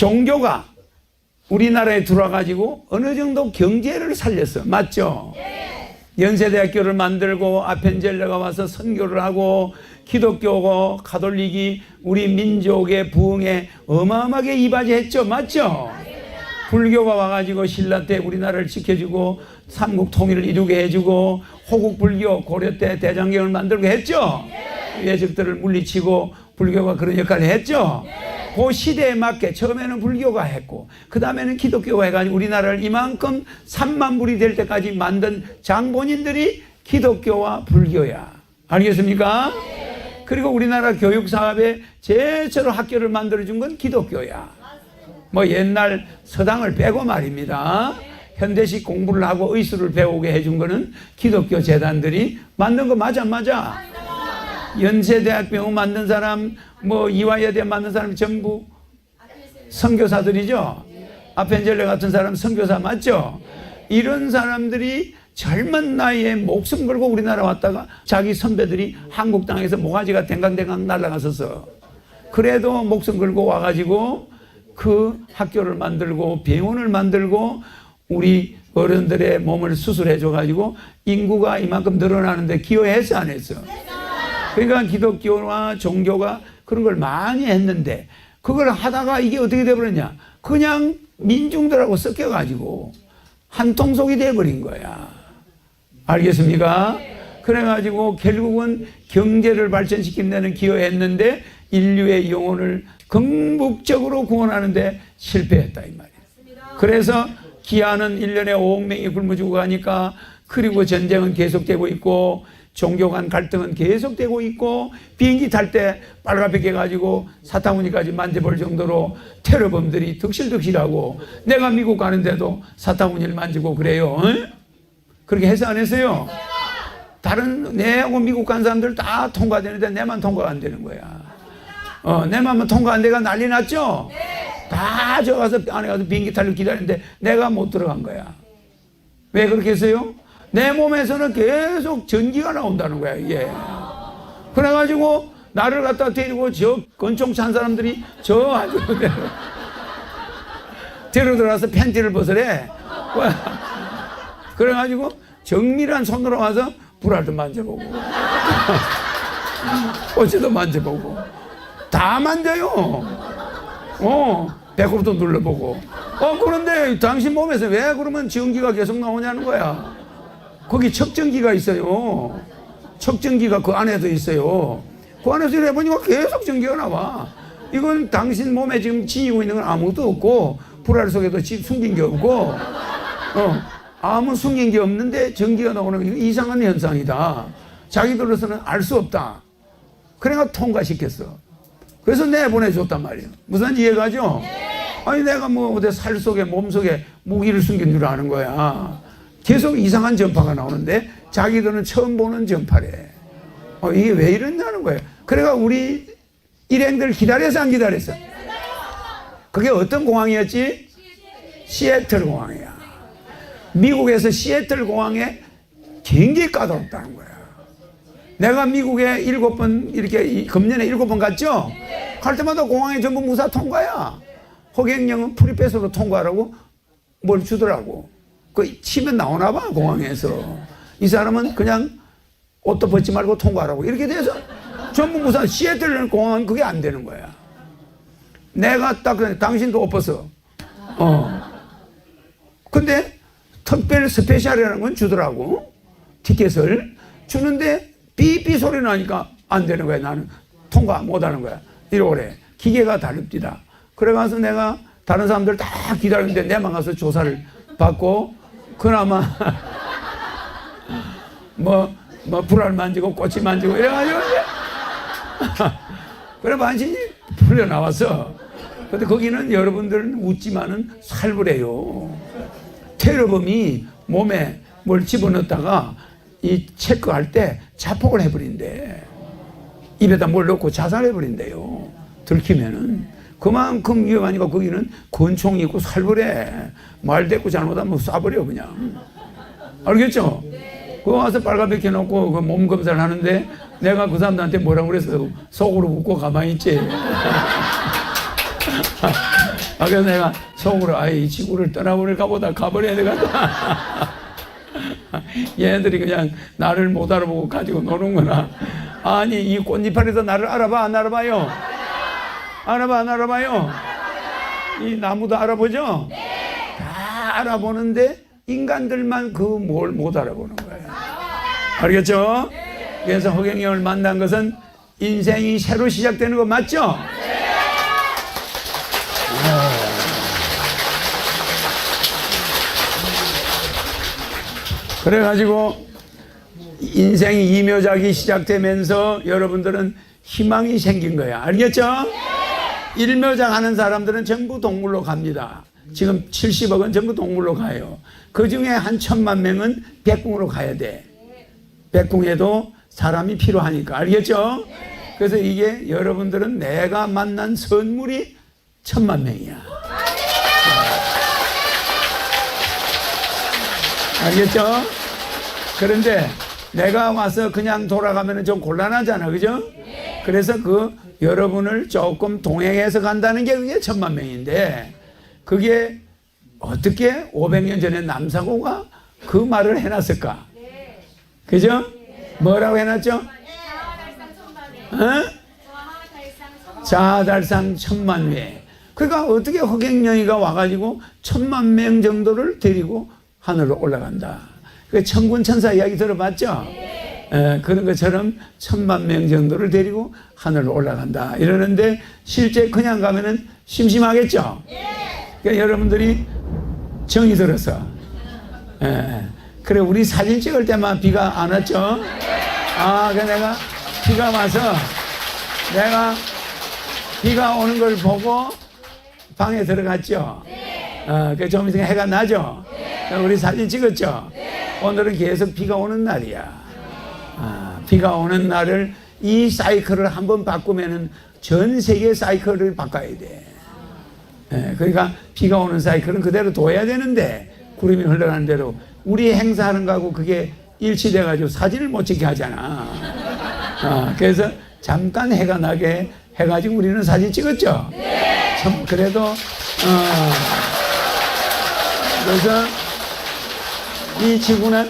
종교가 우리나라에 들어와가지고 어느 정도 경제를 살렸어. 맞죠? 연세대학교를 만들고 아펜젤레가 와서 선교를 하고 기독교고 가톨릭이 우리 민족의 부흥에 어마어마하게 이바지했죠. 맞죠? 불교가 와가지고 신라 때 우리나라를 지켜주고 삼국 통일을 이루게 해주고 호국 불교 고려 때 대장경을 만들고 했죠. 예적들을 물리치고 불교가 그런 역할을 했죠. 그 시대에 맞게 처음에는 불교가 했고 그 다음에는 기독교가 해가지고 우리나라를 이만큼 3만 불이 될 때까지 만든 장본인들이 기독교와 불교야. 알겠습니까? 그리고 우리나라 교육 사업에 제대로 학교를 만들어준 건 기독교야. 뭐 옛날 서당을 빼고 말입니다. 현대식 공부를 하고 의술을 배우게 해준 거는 기독교 재단들이 만든 거 맞아 안 맞아? 연세대학병원 만든 사람, 뭐 이화여대 만든 사람 전부 선교사들이죠. 아펜젤레 같은 사람 선교사 맞죠? 이런 사람들이 젊은 나이에 목숨 걸고 우리나라 왔다가 자기 선배들이 한국 땅에서 모가지가 댕강댕강 날아갔었어. 그래도 목숨 걸고 와가지고 그 학교를 만들고 병원을 만들고 우리 어른들의 몸을 수술해 줘가지고 인구가 이만큼 늘어나는데 기여했어 안 했어? 그러니까 기독교와 종교가 그런 걸 많이 했는데 그걸 하다가 이게 어떻게 돼버렸냐? 그냥 민중들하고 섞여가지고 한통속이 돼버린 거야. 알겠습니까? 그래가지고 결국은 경제를 발전시키는 데는 기여했는데 인류의 영혼을 궁극적으로 구원하는데 실패했다 이 말이에요. 그래서 기아는 1년에 5억 명이 굶어 죽어가니까 그리고 전쟁은 계속되고 있고 종교 간 갈등은 계속되고 있고 비행기 탈 때 빨갛게 가지고 사타구니까지 만져볼 정도로 테러범들이 득실득실하고 내가 미국 가는데도 사타구니를 만지고 그래요. 어? 그렇게 해서 안 했어요? 다른 내하고 미국 간 사람들 다 통과되는데 내만 통과가 안 되는 거야. 어, 내만 통과 안 돼가 난리 났죠? 다 저 가서 안에 가서 비행기 타려 기다리는데 내가 못 들어간 거야. 왜 그렇게 했어요? 내 몸에서는 계속 전기가 나온다는 거야, 이게. 그래가지고 나를 갖다 데리고 저 권총 찬 사람들이 저 아주 데려, 들어가서 팬티를 벗으래. 그래가지고 정밀한 손으로 와서 불알도 만져보고 꽃도 만져보고 다 만져요. 어, 배꼽도 눌러보고. 어, 그런데 당신 몸에서 왜 그러면 전기가 계속 나오냐는 거야. 거기 척전기가 있어요. 척전기가 그 안에도 있어요. 그 안에서 이래 보니까 계속 전기가 나와. 이건 당신 몸에 지금 지니고 있는 건 아무것도 없고, 불알 속에도 지- 숨긴 게 없고, 어, 아무 숨긴 게 없는데 전기가 나오는 거 이상한 현상이다. 자기들로서는 알 수 없다. 그래가 통과시켰어. 그래서 내보내줬단 말이에요. 무슨 이해가죠? 아니, 내가 뭐, 어디 살 속에, 몸 속에 무기를 숨긴 줄 아는 거야. 계속 이상한 전파가 나오는데 자기들은 처음 보는 전파래. 어, 이게 왜 이러냐는 거예요. 그래가 우리 일행들 기다려서 안 기다렸어? 그게 어떤 공항이었지? 시애틀 공항이야. 미국에서 시애틀 공항에 굉장히 까다롭다는 거야. 내가 미국에 일곱 번 이렇게 이- 금년에 일곱 번 갔죠? 갈 때마다 공항에 전부 무사 통과야. 호객령은 프리패스로 통과하라고 뭘 주더라고. 그 치면 나오나 봐 공항에서. 이 사람은 그냥 옷도 벗지 말고 통과하라고 이렇게 돼서 전부 무사 시애틀 공항은 그게 안 되는 거야. 내가 딱 그래, 당신도 옷 벗어. 어. 근데 특별 스페셜이라는 건 주더라고. 티켓을 주는데 삐삐 소리 나니까 안 되는 거야. 나는 통과 못 하는 거야. 이러래. 기계가 다릅니다. 그래가서 내가 다른 사람들 다 기다리는데 내만 가서 조사를 받고 그나마 뭐, 뭐 불알 만지고 꽃이 만지고 이래가지고 그래 반신이 풀려 나와서 근데 거기는 여러분들은 웃지만은 살벌해요. 테러범이 몸에 뭘 집어넣다가 이 체크할 때 자폭을 해버린대. 입에다 뭘 넣고 자살해버린대요. 들키면은. 그만큼 위험하니까 거기는 권총이 있고 살벌해. 말 대꾸 잘못하면 쏴버려, 그냥. 알겠죠? 그거 와서 빨간백 해놓고 그 몸 검사를 하는데 내가 그 사람들한테 뭐라고 그랬어. 속으로 웃고 가만히 있지. 아, 그래서 내가 속으로, 아이, 이 지구를 떠나버릴까 보다 가버려야 되겠다. 얘네들이 그냥 나를 못 알아보고 가지고 노는구나. 아니, 이 꽃잎알에서 나를 알아봐, 안 알아봐요? 알아봐, 안 알아봐요? 이 나무도 알아보죠? 다 알아보는데 인간들만 그 뭘 못 알아보는 거예요. 알겠죠? 그래서 허경영을 만난 것은 인생이 새로 시작되는 거 맞죠? 그래가지고 인생이 이묘작이 시작되면서 여러분들은 희망이 생긴 거야. 알겠죠? 일묘작 하는 사람들은 전부 동물로 갑니다. 지금 70억은 전부 동물로 가요. 그 중에 한 천만 명은 백궁으로 가야 돼. 백궁에도 사람이 필요하니까. 알겠죠? 그래서 이게 여러분들은 내가 만난 선물이 천만 명이야. 알겠죠? 그런데 내가 와서 그냥 돌아가면 좀 곤란하잖아. 그죠? 그래서 그 여러분을 조금 동행해서 간다는 게 그게 천만 명인데 그게 어떻게 500년 전에 남사고가 그 말을 해놨을까? 그죠? 뭐라고 해놨죠? 어? 자달상 천만 회. 그러니까 어떻게 허경영이가 와가지고 천만 명 정도를 데리고 하늘로 올라간다. 그 천군 천사 이야기 들어봤죠? 에, 그런 것처럼 천만 명 정도를 데리고 하늘로 올라간다. 이러는데 실제 그냥 가면은 심심하겠죠? 그러니까 여러분들이 정이 들어서. 에, 그래, 우리 사진 찍을 때만 비가 안 왔죠? 아, 그 내가 비가 와서 내가 비가 오는 걸 보고 방에 들어갔죠? 어, 그좀 해가 나죠? 우리 사진 찍었죠? 오늘은 계속 비가 오는 날이야. 아, 비가 오는 날을 이 사이클을 한번 바꾸면은 전 세계 사이클을 바꿔야 돼. 예, 그러니까 비가 오는 사이클은 그대로 둬야 되는데 구름이 흘러가는 대로 우리 행사하는 거하고 그게 일치돼 가지고 사진을 못 찍게 하잖아. 아, 그래서 잠깐 해가 나게 해가지고 우리는 사진 찍었죠. 참 그래도 어, 그래서 이 지구는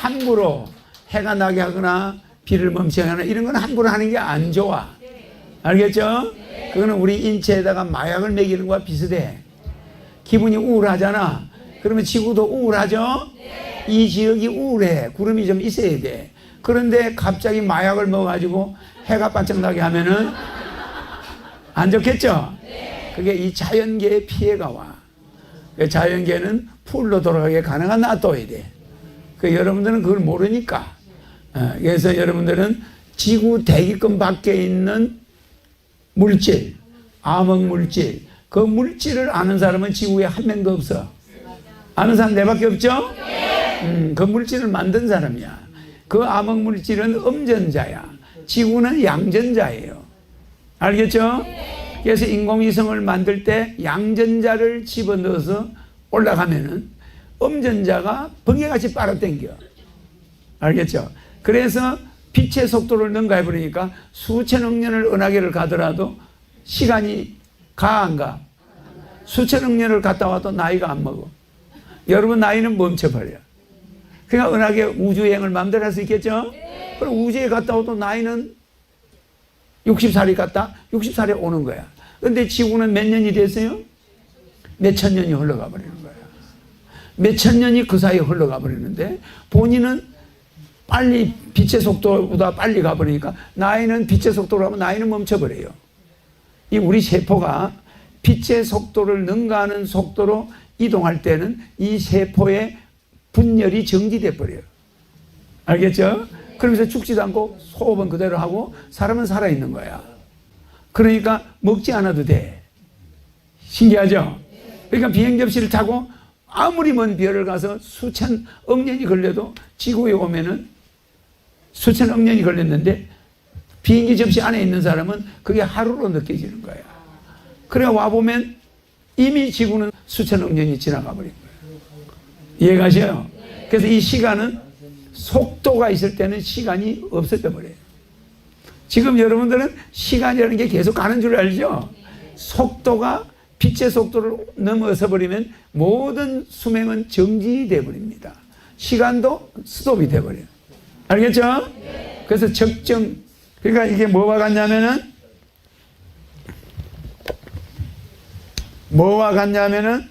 함부로 해가 나게 하거나 비를 멈추게 하거나 이런 건 함부로 하는 게 안 좋아. 알겠죠? 그거는 우리 인체에다가 마약을 먹이는 거와 비슷해. 기분이 우울하잖아. 그러면 지구도 우울하죠? 이 지역이 우울해. 구름이 좀 있어야 돼. 그런데 갑자기 마약을 먹어가지고 해가 반짝 나게 하면은 안 좋겠죠? 그게 이 자연계의 피해가 와. 그 자연계는 풀로 돌아가게 가능한 놔둬야 돼. 그 여러분들은 그걸 모르니까. 어, 그래서 여러분들은 지구 대기권 밖에 있는 물질, 암흑 물질, 그 물질을 아는 사람은 지구에 한 명도 없어. 아는 사람 내밖에 없죠? 음, 그 물질을 만든 사람이야. 그 암흑 물질은 음전자야. 지구는 양전자예요. 알겠죠? 그래서 인공위성을 만들 때 양전자를 집어넣어서 올라가면은 음전자가 번개같이 빨아당겨. 알겠죠? 그래서 빛의 속도를 능가해 버리니까 수천 억 년을 은하계를 가더라도 시간이 가 안 가? 수천 억 년을 갔다 와도 나이가 안 먹어. 여러분 나이는 멈춰버려. 그러니까 은하계 우주여행을 마음대로 할 수 있겠죠? 그럼 우주에 갔다 와도 나이는 60살이 갔다 60살에 오는 거야. 근데 지구는 몇 년이 됐어요? 몇 천 년이 흘러가 거야. 몇 천 년이 그 사이에 흘러가 버리는데 본인은 빨리 빛의 속도보다 빨리 가버리니까 나이는 빛의 속도로 하면 나이는 멈춰버려요. 이 우리 세포가 빛의 속도를 능가하는 속도로 이동할 때는 이 세포의 분열이 정지돼 버려요. 알겠죠? 그러면서 죽지도 않고 호흡은 그대로 하고 사람은 살아있는 거야. 그러니까 먹지 않아도 돼. 신기하죠? 그러니까 비행 접시를 타고 아무리 먼 별을 가서 수천 억 년이 걸려도 지구에 오면은 수천 억 년이 걸렸는데 비행기 접시 안에 있는 사람은 그게 하루로 느껴지는 거야. 그래 와보면 이미 지구는 수천 억 년이 지나가 버린 거예요. 이해가셔요? 그래서 이 시간은 속도가 있을 때는 시간이 없어져 버려요. 지금 여러분들은 시간이라는 게 계속 가는 줄 알죠? 속도가 빛의 속도를 넘어서 버리면 모든 수명은 정지돼 버립니다. 시간도 스톱이 돼 버려요. 알겠죠? 그래서 적정 그러니까 이게 뭐와 같냐면은 뭐와 같냐면은